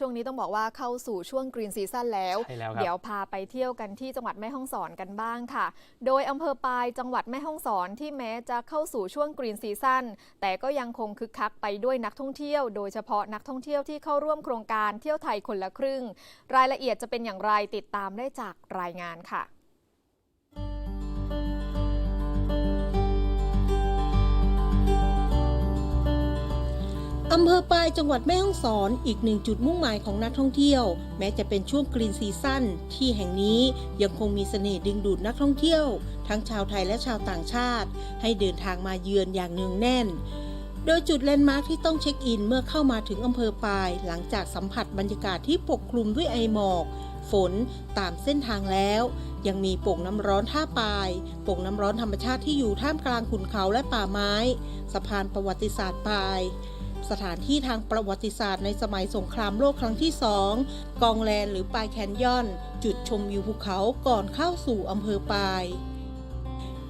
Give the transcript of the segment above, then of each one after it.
ช่วงนี้ต้องบอกว่าเข้าสู่ช่วงกรีนซีซั่นแล้วใช่แล้วครับเดี๋ยวพาไปเที่ยวกันที่จังหวัดแม่ฮ่องสอนกันบ้างค่ะ โดยอำเภอปายจังหวัดแม่ฮ่องสอนที่แม้จะเข้าสู่ช่วงกรีนซีซั่นแต่ก็ยังคงคึกคักไปด้วยนักท่องเที่ยว โดยเฉพาะนักท่องเที่ยวที่เข้าร่วมโครงการเที่ยวไทยคนละครึ่ง รายละเอียดจะเป็นอย่างไรติดตามได้จากรายงานค่ะ อำเภอปายจังหวัดแม่ฮ่องสอนอีกหนึ่งจุดมุ่งหมายของนักท่องเที่ยว แม้จะเป็นช่วงกรีนซีซั่นที่แห่งนี้ยังคงมีเสน่ห์ดึงดูดนักท่องเที่ยว ทั้งชาวไทยและชาวต่างชาติ ให้เดินทางมาเยือนอย่างเนืองแน่น โดยจุดแลนด์มาร์คที่ต้องเช็คอินเมื่อเข้ามาถึงอำเภอปาย หลังจากสัมผัสบรรยากาศที่ปกคลุมด้วยไอหมอกฝนตามเส้นทางแล้ว ยังมีโป่งน้ำร้อนท่าปาย โป่งน้ำร้อนธรรมชาติที่อยู่ท่ามกลางขุนเขาและป่าไม้ สะพานประวัติศาสตร์ปาย สถานที่ทางประวัติศาสตร์ในสมัยสงครามโลกครั้งที่สองกองแลนหรือปายแคนยอน จุดชมวิวภูเขาก่อนเข้าสู่อำเภอปาย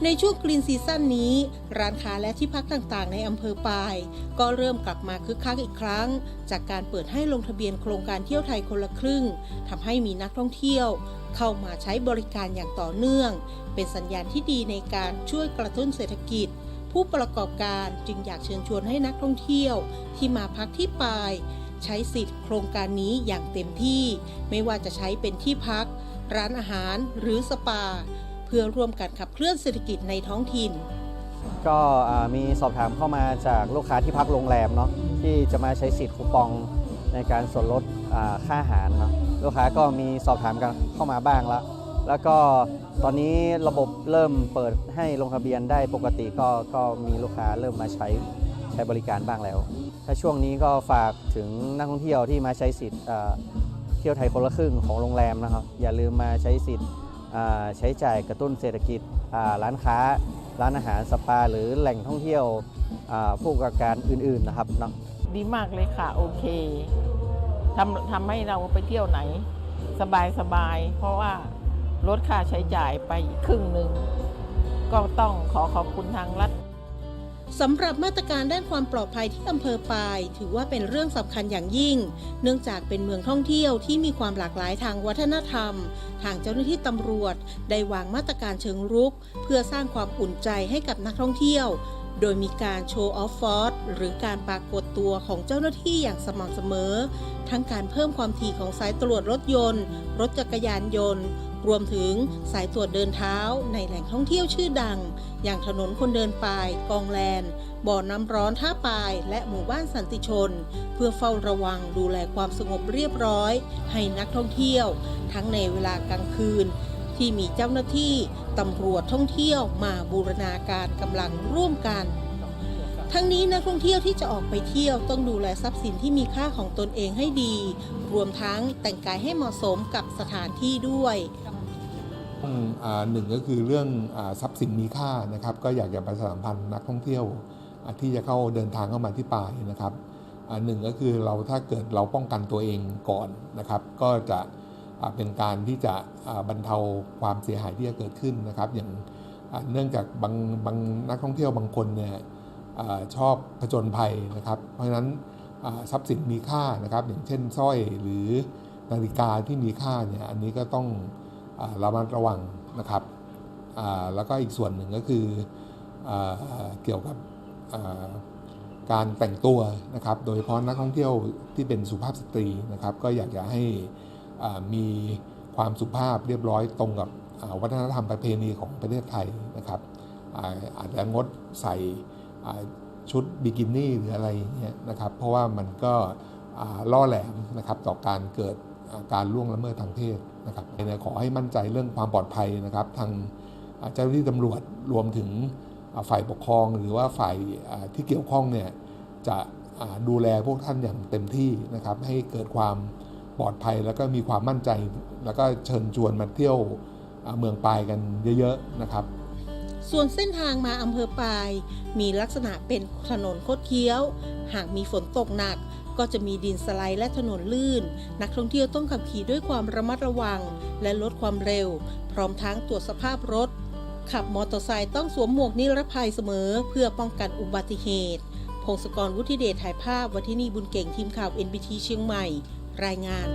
ในช่วงกรีนซีซั่นนี้ ร้านค้าและที่พักต่างๆ ในอำเภอปาย ก็เริ่มกลับมาคึกคักอีกครั้ง จากการเปิดให้ลงทะเบียนโครงการเที่ยวไทยคนละครึ่งทำให้มีนักท่องเที่ยว เข้ามาใช้บริการอย่างต่อเนื่อง เป็นสัญญาณที่ดีในการช่วยกระตุ้นเศรษฐกิจ ผู้ประกอบการจึงอยากเชิญชวนให้นักท่องเที่ยว ที่มาพักที่ปาย ใช้สิทธิ์โครงการนี้อย่างเต็มที่ ไม่ว่าจะใช้เป็นที่พัก ร้านอาหารหรือสปา เพื่อร่วมกันขับเคลื่อนเศรษฐกิจในท้องถิ่น ก็มีสอบถามเข้ามาจากลูกค้าที่พักโรงแรมเนาะที่จะมาใช้สิทธิ์คูปองในการส่วนลดค่าอาหารเนาะลูกค้าก็มีสอบถามกันเข้ามาบ้างแล้ว แล้วก็ตอนนี้ระบบเริ่มเปิดให้ลงทะเบียนได้ปกติก็ก็มีลูกค้าเริ่มมาใช้ใช้บริการบ้างแล้ว ถ้าช่วงนี้ก็ฝากถึงนักท่องเที่ยวที่มาใช้สิทธิ์เที่ยวไทยคนละครึ่งของโรงแรมนะครับ อย่าลืมมาใช้สิทธิ์ใช้จ่ายกระตุ้นเศรษฐกิจร้านค้า ร้านอาหารสปา หรือแหล่งท่องเที่ยวผู้ประกอบการอื่นๆนะครับเนาะดีมากเลยค่ะ โอเคทำทำให้เราไปเที่ยวไหน สบายสบายเพราะว่า ลดค่าใช้จ่ายไปครึ่งหนึ่ง ก็ต้องขอขอบคุณทางรัฐสำหรับมาตรการด้านความปลอดภัยที่อำเภอปาย ถือว่าเป็นเรื่องสำคัญอย่างยิ่ง เนื่องจากเป็นเมืองท่องเที่ยวที่มีความหลากหลายทางวัฒนธรรม ทางเจ้าหน้าที่ตำรวจ ได้วางมาตรการเชิงรุก เพื่อสร้างความอุ่นใจให้กับนักท่องเที่ยว โดยมีการโชว์ออฟฟอร์หรือการปรากฏตัวของเจ้าหน้าที่อย่างสม่ำเสมอ ทั้งการเพิ่มความถี่ของสายตรวจรถยนต์ รถจักรยานยนต์ รวมถึงสายตรวจเดินเท้าในแหล่งท่องเที่ยวชื่อดัง อย่างถนนคนเดินปาย กองแลน บ่อน้ำร้อนท่าปาย และหมู่บ้านสันติชน เพื่อเฝ้าระวังดูแลความสงบเรียบร้อย ให้นักท่องเที่ยว ทั้งในเวลากลางคืน ที่มีเจ้าหน้าที่ตำรวจท่องเที่ยวมาบูรณาการกำลังร่วมกัน ทั้งนี้นักท่องเที่ยวที่จะออกไปเที่ยวต้องดูแลทรัพย์สินที่มีค่าของตนเองให้ดี รวมทั้งแต่งกายให้เหมาะสมกับสถานที่ด้วยอ่าหนึ่งก็คือเรื่องอทรัพย์สินมีค่านะครับ ก็อยากจะประชาสัมพันธ์นักท่องเที่ยวที่จะเข้าเดินทางเข้ามาที่ป่านะครับอ่าหนึ่งก็คือเราถ้าเกิดเราป้องกันตัวเองก่อนนะครับ ก็จะ เป็นการที่จะบรรเทาความเสียหายที่จะเกิดขึ้นนะครับ อย่างเนื่องจากบางบางนักท่องเที่ยวบางคนเนี่ยอชอบผจญภัยนะครับ เพราะฉะนั้นทรัพย์สินมีค่านะครับ อย่างเช่นสร้อยหรือนาฬิกาที่มีค่าเนี่ยอันนี้ก็ต้องอระมัดระวังนะครับแล้วก็อีกส่วนหนึ่งก็คืออเกี่ยวกับการแต่งตัวนะครับ โดยเฉพาะนักท่องเที่ยวที่เป็นสุภาพสตรีนะครับ ก็อยากจะให้ มีความสุภาพเรียบร้อยตรงกับวัฒนธรรมประเพณีของประเทศไทยนะครับอาจจะงดใส่ชุดบิกินี่หรืออะไรเงี้ยนะครับ เพราะว่ามันก็ล่อแหลมนะครับต่อการเกิดการล่วงละเมิดทางเพศนะครับเนี่ยขอให้มั่นใจเรื่องความปลอดภัยนะครับ ทางเจ้าหน้าที่ตำรวจรวมถึงฝ่ายปกครองหรือว่าฝ่ายที่เกี่ยวข้องเนี่ยจะดูแลพวกท่านอย่างเต็มที่นะครับ ให้เกิดความ ปลอดภัยแล้วก็มีความมั่นใจ แล้วก็เชิญชวนมาเที่ยวเมืองปายกันเยอะๆนะครับ ส่วนเส้นทางมาอำเภอปาย มีลักษณะเป็นถนนคดเคี้ยว หากมีฝนตกหนัก ก็จะมีดินสไลด์และถนนลื่น นักท่องเที่ยวต้องขับขี่ด้วยความระมัดระวัง และลดความเร็ว พร้อมทั้งตรวจสภาพรถ ขับมอเตอร์ไซค์ต้องสวมหมวกนิรภัยเสมอ เพื่อป้องกันอุบัติเหตุพงศกรวุฒิเดชถ่ายภาพวัทินีบุญเก่งทีมข่าว NBT เชียงใหม่ รายงาน